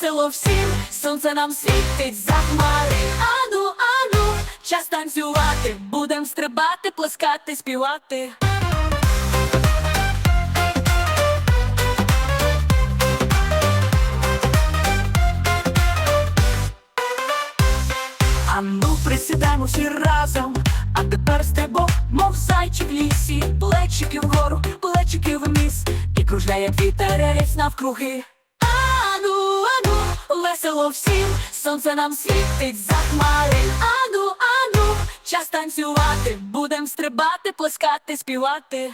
весело всім, сонце нам світить за хмари. Ану, ану, час танцювати, будем стрибати, плескати, співати. Ану, присідаємо всі разом, а тепер стрибок, мов зайчик в лісі, плечики вгору, плечики вниз, і кружляє вітерець навкруги. Весело всім, сонце нам світить за хмари. Ану, ану, час танцювати, будем стрибати, плескати, співати.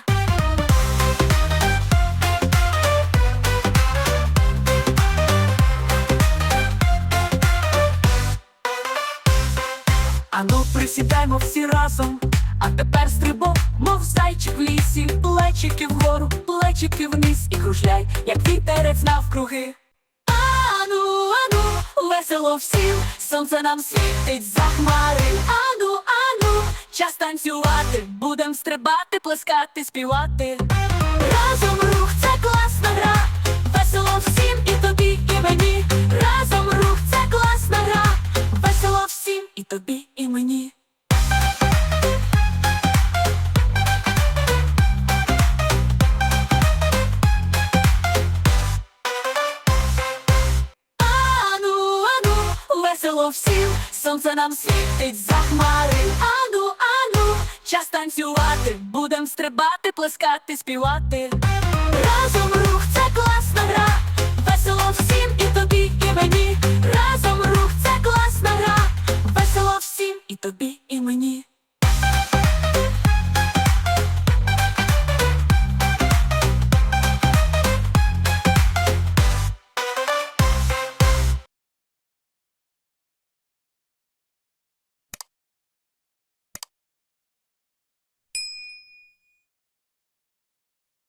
Ану, присідаємо всі разом, а тепер стрибок, мов зайчик в лісі, плечики вгору, плечики вниз і кружляй, як вітерець навкруги. Весело всім, сонце нам світить за хмари. Ану, ану, час танцювати, будем стрибати, плескати, співати. Разом весело всім, сонце нам світить за хмари. Ану, ану, час танцювати, будем стрибати, плескати, співати. Разом рух, це класна гра, весело всім і тобі, і мені. Разом рух, це класна гра, весело всім і тобі, і мені.